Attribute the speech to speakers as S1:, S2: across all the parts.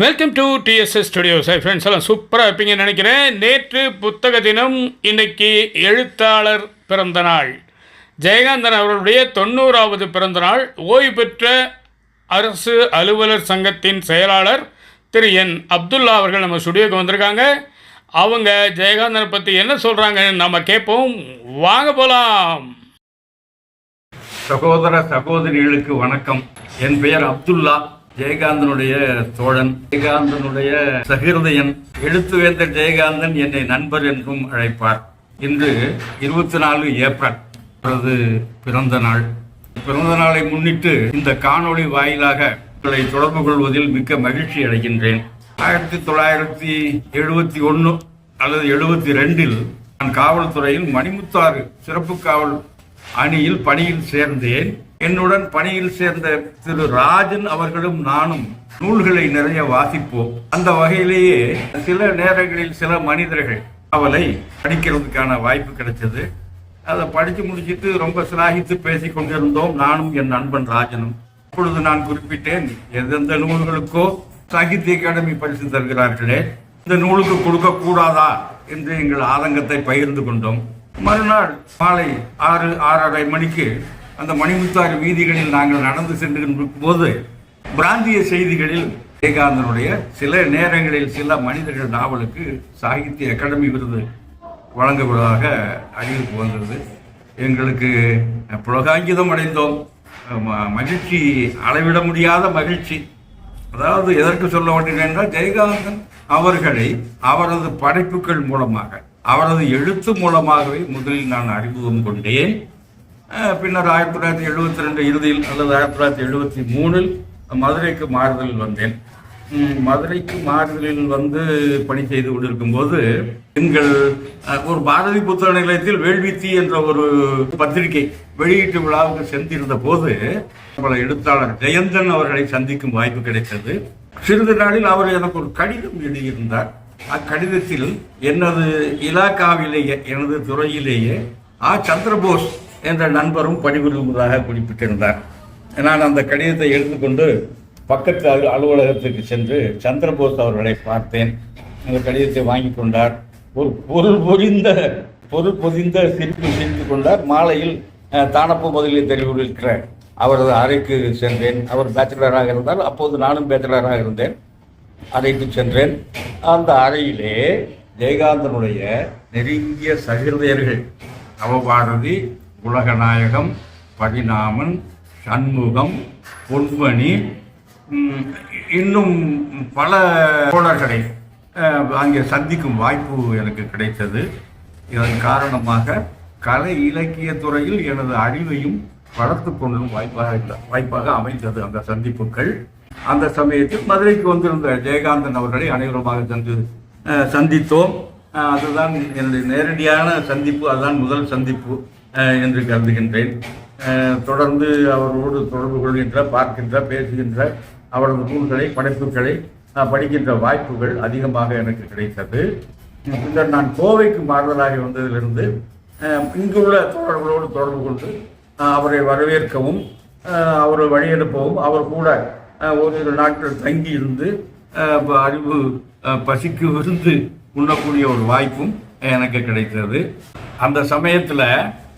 S1: Welcome to TSS studios hi friends எல்லாம் சூப்பராக இருப்பீங்கன்னு நினைக்கிறேன். நேற்று புத்தக தினம் இன்னைக்கு எழுத்தாளர் பிறந்த நாள். ஜெயகாந்தன் அவர்களுடைய தொண்ணூறாவது பிறந்த நாள். ஓய்வு பெற்ற அரசு அலுவலர் சங்கத்தின் செயலாளர் திரு என். அப்துல்லா அவர்கள் நம்ம ஸ்டுடியோக்கு வந்திருக்காங்க. அவங்க ஜெயகாந்தனை பற்றி என்ன சொல்கிறாங்கன்னு நம்ம கேட்போம் வாங்க போகலாம்
S2: சகோதர சகோதரிகளுக்கு வணக்கம். என் பெயர் அப்துல்லா. ஜெயகாந்தனுடைய தோழன் ஜெயகாந்தனுடைய சகிருதயன் எழுத்துவேந்தர் ஜெயகாந்தன் என்னை நண்பர் என்றும் அழைப்பார். இன்று இருபத்தி நாலு ஏப்ரல் அவரது பிறந்த நாள். பிறந்த நாளை முன்னிட்டு இந்த காணொளி வாயிலாக உங்களை தொடர்பு கொள்வதில் மிக்க மகிழ்ச்சி அடைகின்றேன். ஆயிரத்தி தொள்ளாயிரத்தி எழுபத்தி ஒன்று அல்லது எழுபத்தி ரெண்டில் நான் காவல்துறையில் மணிமுத்தாறு சிறப்பு காவல் அணியில் பணியில் சேர்ந்தேன். என்னுடன் பணியில் சேர்ந்த திரு ராஜன் அவர்களும் நானும் நூல்களை நிறைய வாசிப்போம். அந்த வகையிலேயே சில நேரங்களில் சில மனிதர்கள் அவளை படிக்கிறதுக்கான வாய்ப்பு கிடைச்சது. அதை படித்து முடிச்சிட்டு ரொம்ப சிலாகித்து பேசிக் கொண்டிருந்தோம். நானும் என் நண்பன் ராஜனும். இப்பொழுது நான் குறிப்பிட்டேன் எந்தெந்த நூல்களுக்கோ சாகித்ய அகாடமி பரிசு தருகிறார்களே இந்த நூலுக்கு கொடுக்க கூடாதா என்று எங்கள் ஆதங்கத்தை பகிர்ந்து கொண்டோம். மறுநாள் மாலை ஆறு ஆறரை மணிக்கு அந்த மணிமுத்தாறு வீதிகளில் நாங்கள் நடந்து சென்று போது பிராந்திய செய்திகளில் ஜெயகாந்தனுடைய சில நேரங்களில் சில மனிதர்கள் நாவலுக்கு சாகித்ய அகாடமி விருது வழங்குவதாக அறிவிப்பு வந்தது. எங்களுக்கு புலகாங்கிதம் அடைந்தோம். ம- மகிழ்ச்சி அளவிட முடியாத மகிழ்ச்சி. அதாவது எதற்கு சொல்ல வேண்டும் என்றால் ஜெயகாந்தன் அவர்களை அவரது படைப்புகள் மூலமாக அவரது எழுத்து மூலமாகவே முதலில் நான் அறிமுகம் கொண்டேன். பின்னர் ஆயிரத்தி தொள்ளாயிரத்தி எழுபத்தி ரெண்டு இறுதியில் அல்லது ஆயிரத்தி தொள்ளாயிரத்தி எழுபத்தி மூணில் மதுரைக்கு மாறுதலில் வந்தேன். மதுரைக்கு மாறுதலில் வந்து பணி செய்து கொண்டிருக்கும் போது எங்கள் ஒரு பாரதி புத்தக நிலையத்தில் வேள்வித்தி என்ற ஒரு பத்திரிகை வெளியீட்டு விழாவுக்கு சென்றிருந்த போது பல எழுத்தாளர் ஜெயந்தன் அவர்களை சந்திக்கும் வாய்ப்பு கிடைத்தது. சிறிது நாளில் அவர் எனக்கு ஒரு கடிதம் எழுதியிருந்தார். அக்கடிதத்தில் எனது இலாக்காவிலேயே எனது துறையிலேயே ஆ சந்திரபோஸ் என்ற நண்பரும் பணிபுரிவதாக குறிப்பிட்டிருந்தார். நான் அந்த கடிதத்தை எடுத்துக்கொண்டு பக்கத்து அலு- அலுவலகத்துக்கு சென்று சந்திரபோஸ் அவர்களை பார்த்தேன். அந்த கடிதத்தை வாங்கி கொண்டார். ஒரு பொருள் பொறிந்த பொருள் பொதிந்த சிரிப்பு சிரித்து கொண்டார். மாலையில் தானப்பு முதலில் தெருவில் இருக்கிற அவரது அறைக்கு சென்றேன். அவர் பேச்சுலராக இருந்தார். அப்போது நானும் பேச்சுலராக இருந்தேன். அறைக்கு சென்றேன். அந்த அறையிலே ஜெயகாந்தனுடைய நெருங்கிய சகிருதையர்கள் நவபாரதி உலகநாயகம் பரிணாமன் சண்முகம் பொன்மணி இன்னும் பல தோழர்களை அங்கே சந்திக்கும் வாய்ப்பு எனக்கு கிடைத்தது. இதன் காரணமாக கலை இலக்கிய துறையில் எனது அறிவையும் வளர்த்து கொள்ளும் வாய்ப்பாக வாய்ப்பாக அமைந்தது அந்த சந்திப்புகள். அந்த சமயத்தில் மதுரைக்கு வந்திருந்த ஜெயகாந்தன் அவர்களை அனைவருமாக சென்று சந்தித்தோம். அதுதான் என்னுடைய நேரடியான சந்திப்பு அதுதான் முதல் சந்திப்பு. என்று கருதுகின்றேன். தொடர்ந்து அவரோடு தொடர்பு கொள்கின்ற பார்க்கின்ற பேசுகின்ற அவரது நூல்களை படைப்புகளை படிக்கின்ற வாய்ப்புகள் அதிகமாக எனக்கு கிடைத்தது. பின்னர் நான் கோவைக்கு மாறுதலாகி வந்ததிலிருந்து இங்குள்ள தோழர்களோடு தொடர்பு கொண்டு அவரை வரவேற்கவும் அவரை வழியனுப்பவும் அவர் கூட ஒரு ஓரிரு நாட்கள் தங்கி இருந்து அறிவு பசிக்கு விருந்து உண்ணக்கூடிய ஒரு வாய்ப்பும் எனக்கு கிடைத்தது. அந்த சமயத்தில்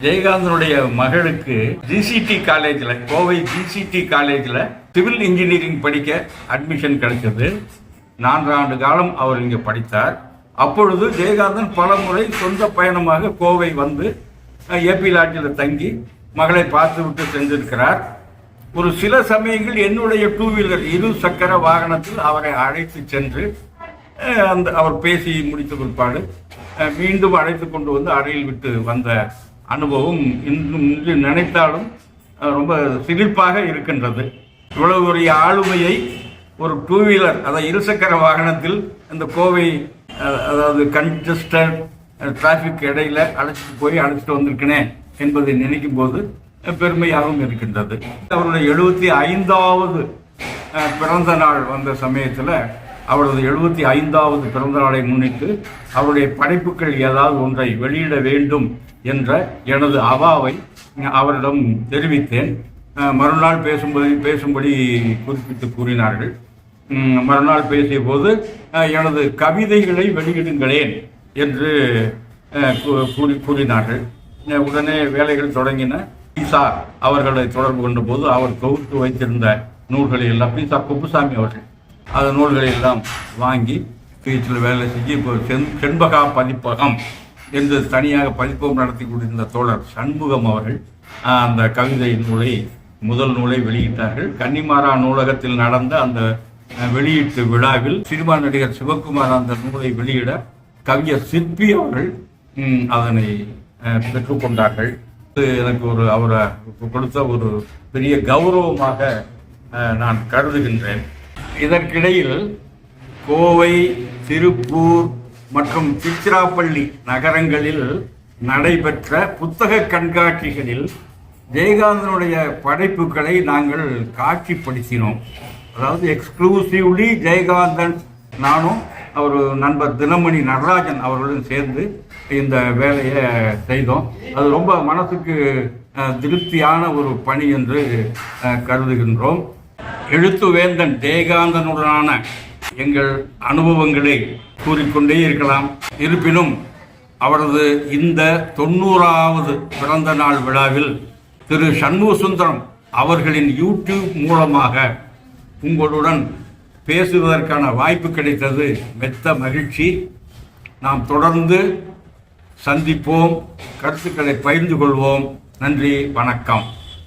S2: ஜெயகாந்தனுடைய மகளுக்கு ஜிசிடி காலேஜில் கோவை ஜிசிடி காலேஜில் சிவில் இன்ஜினியரிங் படிக்க அட்மிஷன் கிடைச்சது. நான்காண்டு காலம் அவர் இங்கே படித்தார். அப்பொழுது ஜெயகாந்தன் பல முறை சொந்த பயணமாக கோவை வந்து ஏபி லாட்ஜில் தங்கி மகளை பார்த்துவிட்டு சென்றிருக்கிறார். ஒரு சில சமயங்கள் என்னுடைய டூ வீலர் இரு சக்கர வாகனத்தில் அவரை அழைத்து சென்று அந்த அவர் பேசி முடித்த பிற்பாடு மீண்டும் அழைத்து கொண்டு வந்து அறையில் விட்டு வந்த அனுபவம் இன்றும் இன்று நினைத்தாலும் ரொம்ப சிரிப்பாக இருக்கின்றது. இவ்வளவு பெரிய ஆளுமையை ஒரு டூ வீலர் அதாவது இருசக்கர வாகனத்தில் இந்த கோவை அதாவது கன்ஜஸ்டட் டிராஃபிக் இடையில அழைச்சிட்டு போய் அழைச்சிட்டு வந்திருக்கனே என்பதை நினைக்கும் போது பெருமையாகவும் இருக்கின்றது. அவருடைய எழுபத்தி ஐந்தாவது பிறந்த நாள் வந்த சமயத்தில் அவரது எழுபத்தி ஐந்தாவது பிறந்த நாளை முன்னிட்டு அவருடைய படைப்புகள் ஏதாவது ஒன்றை வெளியிட வேண்டும் என்ற எனது அவாவை அவரிடம் தெரிவித்தேன். மறுநாள் பேசும்படி பேசும்படி குறிப்பிட்டு கூறினார்கள். மறுநாள் பேசிய போது எனது கவிதைகளை வெளியிடுங்களேன் என்று கூறி கூறினார்கள். உடனே வேலைகள் தொடங்கின. பீசா அவர்களை தொடர்பு கொண்ட போது அவர் தொகுத்து வைத்திருந்த நூல்களை எல்லாம் பீசா குப்புசாமி அவர்கள் அந்த நூல்களை எல்லாம் வாங்கி பீச்சில் வேலை செஞ்சு இப்போ செண் செண்பகா பதிப்பகம் என்று தனியாக பதிப்பம் நடத்தி கொண்டிருந்த தோழர் சண்முகம் அவர்கள் அந்த கவிதை நூலை முதல் நூலை வெளியிட்டார்கள். கன்னிமாரா நூலகத்தில் நடந்த அந்த வெளியீட்டு விழாவில் சினிமா நடிகர் சிவகுமார் அந்த நூலை வெளியிட கவிஞர் சிற்பி அவர்கள் அதனை பெற்றுக்கொண்டார்கள் எனக்கு ஒரு அவரை கொடுத்த ஒரு பெரிய கௌரவமாக நான் கருதுகின்றேன். இதற்கிடையில் கோவை திருப்பூர் மற்றும் திருச்சிராப்பள்ளி நகரங்களில் நடைபெற்ற புத்தக கண்காட்சிகளில் ஜெயகாந்தனுடைய படைப்புகளை நாங்கள் காட்சிப்படுத்தினோம். அதாவது எக்ஸ்க்ளூசிவ்லி ஜெயகாந்தன் நானும் அவர் நண்பர் தினமணி நடராஜன் அவர்களுடன் சேர்ந்து இந்த வேலையை செய்தோம். அது ரொம்ப மனசுக்கு திருப்தியான ஒரு பணி என்று கருதுகின்றோம். எழுத்துவேந்தன் ஜெயகாந்தனுடனான எங்கள் அனுபவங்களை கூறிக்கொண்டே இருக்கலாம். இருப்பினும் அவரது இந்த தொண்ணூறாவது பிறந்த நாள் விழாவில் திரு சண்முக சுந்தரம் அவர்களின் யூடியூப் மூலமாக உங்களுடன் பேசுவதற்கான வாய்ப்பு கிடைத்தது மெத்த மகிழ்ச்சி. நாம் தொடர்ந்து சந்திப்போம் கருத்துக்களை பகிர்ந்து கொள்வோம். நன்றி வணக்கம்.